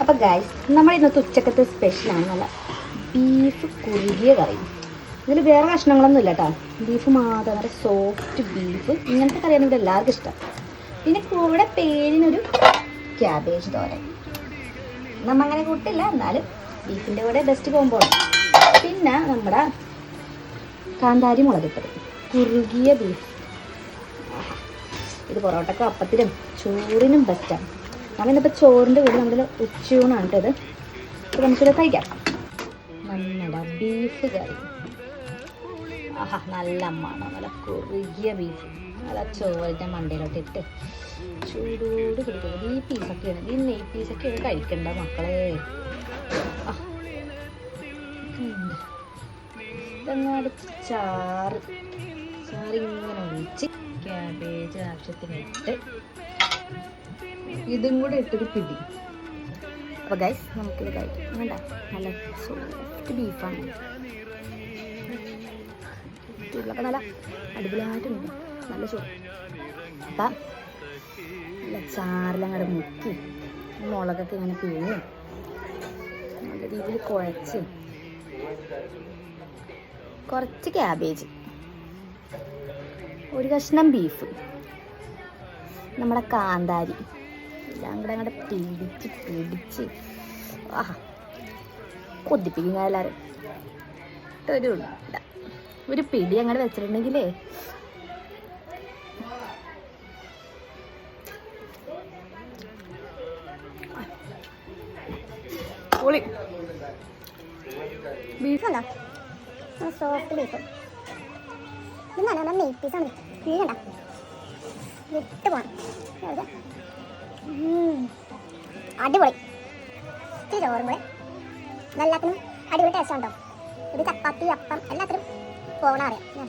അപ്പോൾ ഗൈസ് നമ്മൾ ഇന്നത്തെ ഉച്ചക്കത്തെ സ്പെഷ്യലാണ് നല്ല ബീഫ് കുറുകിയ കറി. ഇതിൽ വേറെ കഷ്ണങ്ങളൊന്നും ഇല്ല കേട്ടോ ബീഫ് മാത്രം നല്ല സോഫ്റ്റ് ബീഫ് ഇങ്ങനത്തെ കറിയാണ് ഇവിടെ എല്ലാവർക്കും ഇഷ്ടം. പിന്നെ കൂടെ പേരിനൊരു ക്യാബേജ് തോരൻ. നമ്മ അങ്ങനെ കൂട്ടില്ല എന്നാലും ബീഫിന്റെ കൂടെ ബെസ്റ്റ് കോമ്പോ പിന്നെ നമ്മുടെ കാന്താരി മുളകിട്ടത് കുറുകിയ ബീഫ് ഇത് പൊറോട്ടക്കും അപ്പത്തിനും ചോറിനും ബെസ്റ്റാണ് നമ്മളിന്നിപ്പോൾ ചോറിന്റെ കൂടെ നമ്മൾ ഉച്ചയൂണാണ് കേട്ടത് അപ്പോൾ നമുക്കിത് കഴിക്കാം. നമ്മുടെ ബീഫ് കറി. ആഹാ നല്ല മണം നല്ല കുറുകിയ ബീഫ് നല്ല ചോറിന്റെ മണ്ടയിലോട്ട് ഇട്ട് ചൂടോട് കൊടുക്കുന്നത് ഈ പീസൊക്കെയാണ് ഈ നെയ് പീസൊക്കെയാണ് കഴിക്കണ്ട മക്കളെ. ചാറ് ചാറ്. ഇങ്ങനെ ഒഴിച്ച് ക്യാബേജ് ആവശ്യത്തിന് ഇട്ട് ഇതും കൂടെ ഇട്ടൊരു പിടി. അപ്പോൾ ഗൈസ് നമുക്കിത് കഴിക്കാം. വേണ്ട നല്ല സോഫ്റ്റ് ബീഫാണ് ചൂടിലൊക്കെ നല്ല അടിപൊളിയായിട്ടുണ്ട്. നല്ല ചൂട്. അപ്പം നല്ല കൂടെ മുക്കി മുളകൊക്കെ ഇങ്ങനെ പിഴിഞ്ഞ് നല്ല രീതിയിൽ കുഴച്ച് കുറച്ച് ക്യാബേജ് ഒരു കഷ്ണം ബീഫ് നമ്മുടെ കാന്താരി. എല്ലാം കൂടെ അങ്ങോട്ട് പിടിച്ച് പിടിച്ച്. ആ കൊതിപ്പിക്കുന്ന എല്ലാവരും ഒരു പിടി അങ്ങോട്ട് വെച്ചിട്ടുണ്ടെങ്കിലേ പൊളി ബീഫല്ല സോഫ്റ്റ് ബീഫ് ഇത് നല്ല നല്ല നെയ് പീസാണ് വീഴണ്ട വിട്ട് പോകണം? അടിപൊളി. ഇത്തിരി ചോറും കൂടെ. ഇതെല്ലാത്തിനും അടിപൊളി ടേസ്റ്റ് ഉണ്ടോ? ഇത് ചപ്പാത്തി അപ്പം എല്ലാത്തിനും പോകണം അറിയാം.